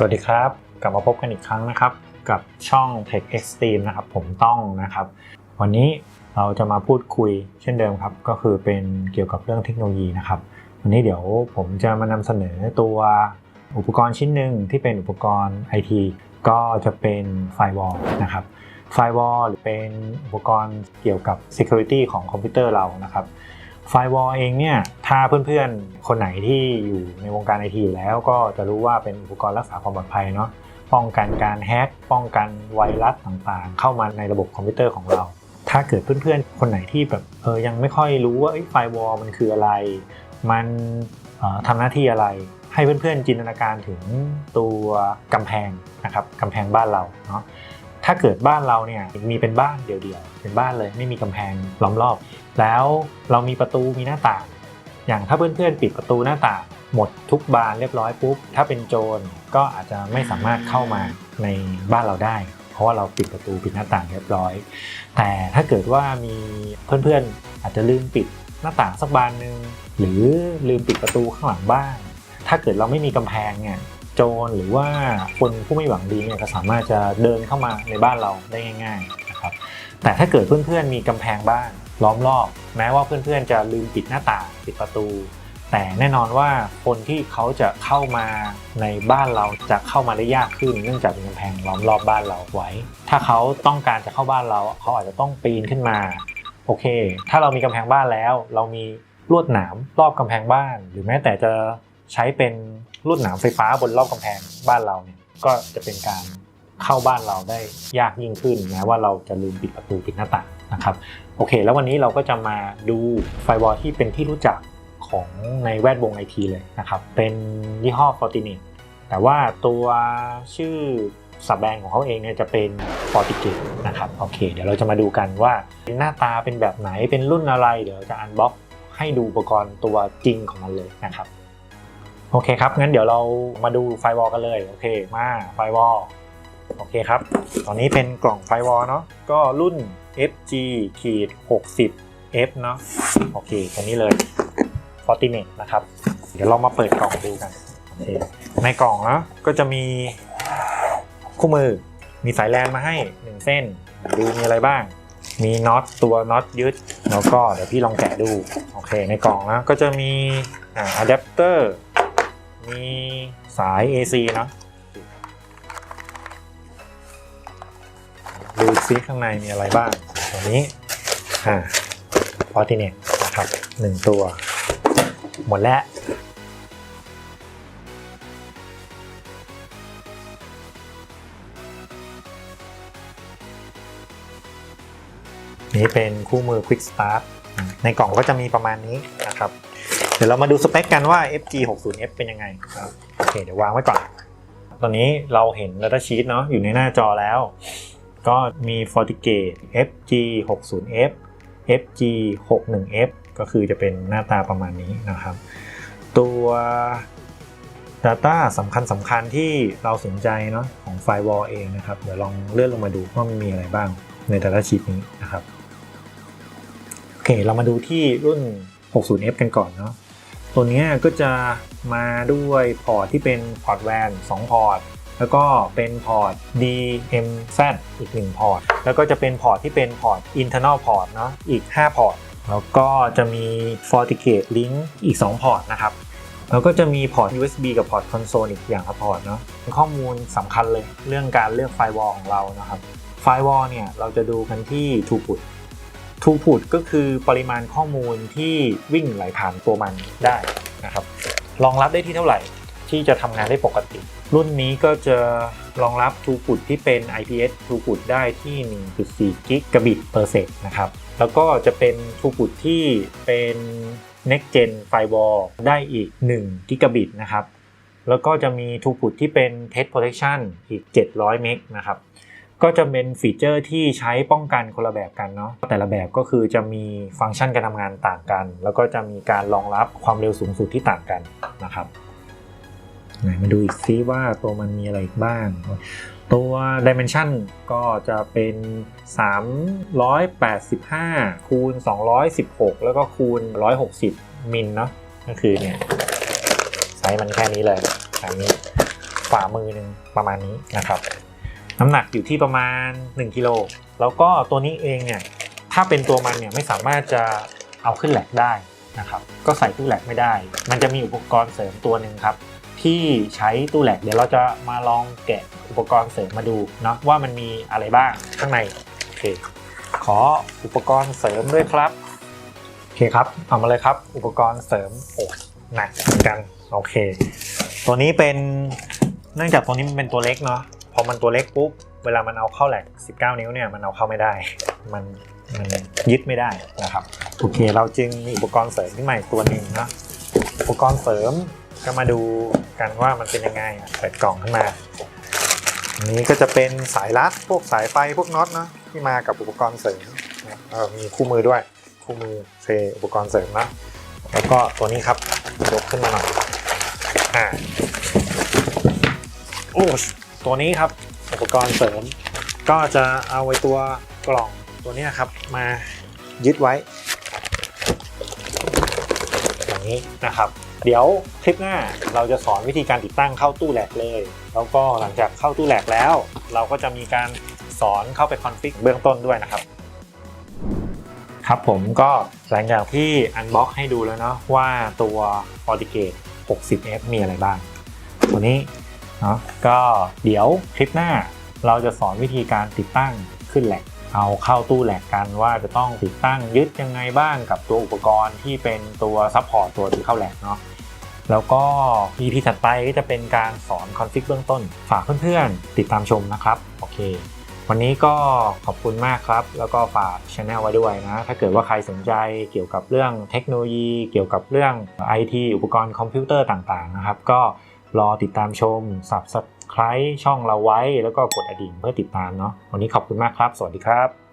สวัสดีครับ กลับมาพบกันอีกครั้งนะครับ กับช่อง Tech Extreme นะครับ ผมต้องนะครับ วันนี้เราจะมาพูดคุยเช่นเดิมครับ ก็คือเป็นเกี่ยวกับเรื่องเทคโนโลยีนะครับ วันนี้เดี๋ยวผมจะมานำเสนอตัวอุปกรณ์ชิ้นหนึ่งที่เป็นอุปกรณ์ IT ก็จะเป็นไฟวอลนะครับไฟวอลหรือเป็นอุปกรณ์เกี่ยวกับ Security ของคอมพิวเตอร์เรานะครับ ไฟวอลเองเนี่ย ถ้าเพื่อนๆ คนไหนที่อยู่ในวงการไอทีอยู่แล้วก็จะรู้ว่าเป็นอุปกรณ์รักษาความปลอดภัยเนาะป้องกันการแฮ็กป้องกันไวรัสต่างๆ เข้ามาในระบบคอมพิวเตอร์ของเรา ถ้าเกิดเพื่อนๆ คนไหนที่แบบเออยังไม่ค่อยรู้ว่าไฟวอลมันคืออะไร มันออทำหน้าที่อะไร ให้เพื่อนๆจินตนาการถึงตัวกำแพงนะครับกำแพงบ้านเราเนาะ ถ้าเกิดบ้านเราเนี่ยมีเป็นบ้านเดี่ยวๆเป็นบ้านเลยไม่มีกำแพงล้อมรอบ แล้วเรามีประตูมีหน้าต่าง อย่างถ้าเพื่อนๆปิดประตูหน้าต่างหมดทุกบานเรียบร้อยปุ๊บถ้าเป็นโจรก็อาจจะไม่สามารถเข้ามาในบ้านเราได้ เพราะว่าเราปิดประตูปิดหน้าต่างเรียบร้อย แต่ถ้าเกิดว่ามีเพื่อนๆอาจจะลืมปิดหน้าต่างสักบานหนึ่งหรือลืมปิดประตูข้างหลังบ้าน ถ้าเกิดเราไม่มีกำแพงเนี่ย โจรหรือว่าคนผู้ไม่หวังดีเนี่ยก็สามารถจะเดินเข้ามาในบ้านเราได้ง่ายๆนะครับแต่ถ้าเกิดเพื่อนๆมีกำแพงบ้านล้อมรอบ แม้ว่าเพื่อนๆจะลืมปิดหน้าต่างปิดประตู แต่แน่นอนว่าคนที่เขาจะเข้ามาในบ้านเราจะเข้ามาได้ยากขึ้น เนื่องจากมีกำแพงล้อมรอบบ้านเราไว้ ถ้าเขาต้องการจะเข้าบ้านเรา เขาอาจจะต้องปีนขึ้นมาโอเค ถ้าเรามีกำแพงบ้านแล้ว เรามีลวดหนามรอบกำแพงบ้าน หรือแม้แต่จะ ใช้เป็นลวดหนามไฟฟ้าบนรอบกำแพงบ้านเราเนี่ยก็จะเป็นการเข้าบ้านเราได้ยากยิ่งขึ้นแม้ว่าเราจะลืมปิดประตูปิดหน้าต่างนะครับโอเค แล้ววันนี้เราก็จะมาดูไฟวอลที่เป็นที่รู้จักของในแวดวงไอทีเลยนะครับ เป็นยี่ห้อ Fortinet แต่ว่าตัวชื่อสับแบรนด์ของเขาเองเนี่ยจะเป็น FortiGate นะครับโอเค เดี๋ยวเราจะมาดูกันว่าหน้าตาเป็นแบบไหนเป็นรุ่นอะไร เดี๋ยวจะอันบ็อกให้ดูอุปกรณ์ตัวจริงของมันเลยนะครับ โอเคครับ งั้นเดี๋ยวเรามาดูไฟวอลกันเลย โอเค มาไฟวอลโอเคครับ ตอนนี้เป็นกล่องไฟวอลเนาะ ก็รุ่น FG ขีด60 F เนาะ โอเคตัวนี้เลย Fortinet นะครับ เดี๋ยวเรามาเปิดกล่องดูกัน โอเค ในกล่องเนาะก็จะมีคู่มือ มีสายแลนมาให้ 1 เส้น ดูมีอะไรบ้าง มีน็อตตัวน็อตยึด แล้วก็เดี๋ยวพี่ลองแกะดู โอเค ในกล่องนะก็จะมีอะแดปเตอร์ มีสาย AC เนาะดูซิข้างในมีอะไรบ้าง ตัวนี้อ่าฟอร์ติเนตนะครับหนึ่งตัว หมดแล้วนี่เป็นคู่มือ Quick Start ในกล่องก็จะมีประมาณนี้นะครับ เดี๋ยวเรามาดูสเปคกันว่า FG 6 0 F เป็นยังไงโอเคเดี๋ยววางไว้ก่อน ตอนนี้เราเห็น Data Sheet เนาะอยู่ในหน้าจอแล้ว ก็มี FortiGate FG 6 0 F FG 6 1 F ก็คือจะเป็นหน้าตาประมาณนี้นะครับ ตัว Data สำคัญสำคัญที่เราสนใจเนาะของ Firewall เองนะครับ เดี๋ยวลองเลื่อนลงมาดูว่ามันมีอะไรบ้างใน Data Sheet นี้นะครับ โอเค เรามาดูที่รุ่น 60F กันก่อนเนาะ ตัวนี้ก็จะมาด้วยพอร์ตที่เป็นพอร์ตแวน2พอร์ตแล้วก็เป็นพอร์ต DMZ อีก 1 พอร์ต แล้วก็จะเป็นพอร์ตที่เป็นพอร์ต internal port เนาะอีก 5 พอร์ต แล้วก็จะมี FortiGate Link อีก 2 พอร์ตนะครับ แล้วก็จะมีพอร์ต USB กับพอร์ตคอนโซลอีกอย่างละพอร์ตเนาะข้อมูลสำคัญเลยเรื่องการเลือกไฟวอลของเรานะครับ ไฟวอลเนี่ยเราจะดูกันที่ Throughput Throughput ก็คือปริมาณข้อมูลที่วิ่งไหลผ่านตัวมันได้นะครับรองรับได้ที่เท่าไหร่ที่จะทำงานได้ปกติ รุ่นนี้ก็จะรองรับ Throughput ที่เป็น IPS Throughput ได้ที่ 1.4 Gigabit per sec นะครับ แล้วก็จะเป็น Throughput ที่เป็น Next Gen Firewall ได้อีก1 Gigabit นะครับ แล้วก็จะมี Throughput ที่เป็น Test Protection อีก 700 เมกนะครับ ก็จะเป็นฟีเจอร์ที่ใช้ป้องกันคนละแบบกันเนาะแต่ละแบบก็คือจะมีฟังก์ชันการทำงานต่างกัน แล้วก็จะมีการรองรับความเร็วสูงสุดที่ต่างกันนะครับไหนมาดูอีกซิว่าตัวมันมีอะไรอีกบ้าง ตัว Dimension ก็จะเป็น 385 คูณ 216 แล้วก็คูณ 160 มิลเนาะก็คือเนี่ยไซส์มันแค่นี้เลยแบบนี้ฝ่ามือหนึ่งประมาณนี้นะครับ น้ำหนักอยู่ที่ประมาณ1กิโลแล้วก็ตัวนี้เองเนี่ยถ้าเป็นตัวมันเนี่ยไม่สามารถจะเอาขึ้นแหลกได้นะครับก็ใส่ตู้แหลกไม่ได้ มันจะมีอุปกรณ์เสริมตัวหนึ่งครับที่ใช้ตู้แหลกเดี๋ยวเราจะมาลองแกะอุปกรณ์เสริมมาดูเนาะว่ามันมีอะไรบ้างข้างในโอเคขออุปกรณ์เสริมด้วยครับโอเคครับเอามาเลยครับ อุปกรณ์เสริมโอ้ยหนักเหมือนกันโอเค ตัวนี้เป็นเนื่องจากตัวนี้มันเป็นตัวเล็กเนาะ อมันตัวเล็กปุ๊บ เวลามันเอาเข้าแหลก 19 นิ้วเนี่ยมันเอาเข้าไม่ได้ มันมันยึดไม่ได้นะครับ โอเค เราจึงมีอุปกรณ์เสริมขึ้นมาอีกตัวหนึ่งเนาะอุปกรณ์เสริมก็มาดูกันว่ามันเป็นยังไงอะเปิดกล่องขึ้นมาอันนี้ก็จะเป็นสายรัดพวกสายไฟพวกน็อตเนาะที่มากับอุปกรณ์เสริมเออมีคู่มือด้วย คู่มือเซอุปกรณ์เสริมนะแล้วก็ตัวนี้ครับยกขึ้นมาหน่อยอ่าโอ้ ตัวนี้ครับอุปกรณ์เสริม ก็จะเอาไว้ตัวกล่องตัวนี้ครับมายึดไว้อย่างนี้นะครับเดี๋ยวคลิปหน้าเราจะสอนวิธีการติดตั้งเข้าตู้แหลกเลย แล้วก็หลังจากเข้าตู้แหลกแล้ว เราก็จะมีการสอนเข้าไปคอนฟิกเบื้องต้นด้วยนะครับ ครับผมก็หลังจากที่อันบ็อกให้ดูแล้วเนาะว่าตัว f o r t i g a t e 60F มีอะไรบ้าง ตัวนี้ เนาะก็เดี๋ยวคลิปหน้าเราจะสอนวิธีการติดตั้งขึ้นแหลกเอาเข้าตู้แหลกกันว่าจะต้องติดตั้งยึดยังไงบ้างกับตัวอุปกรณ์ที่เป็นตัวซัพพอร์ตตัวที่เข้าแหลกเนาะแล้วก็ EP ถัดไปก็จะเป็นการสอนคอนฟิกเบื้องต้น ฝากเพื่อนๆ ติดตามชมนะครับ โอเค วันนี้ก็ขอบคุณมากครับ แล้วก็ฝากช anel ไว้ด้วยนะ ถ้าเกิดว่าใครสนใจเกี่ยวกับเรื่องเทคโนโลยี เกี่ยวกับเรื่อง IT อุปกรณ์คอมพิวเตอร์ต่างๆนะครับ ก็ รอติดตามชม subscribe ช่องเราไว้ แล้วก็กดกระดิ่งเพื่อติดตามเนาะวันนี้ขอบคุณมากครับ สวัสดีครับ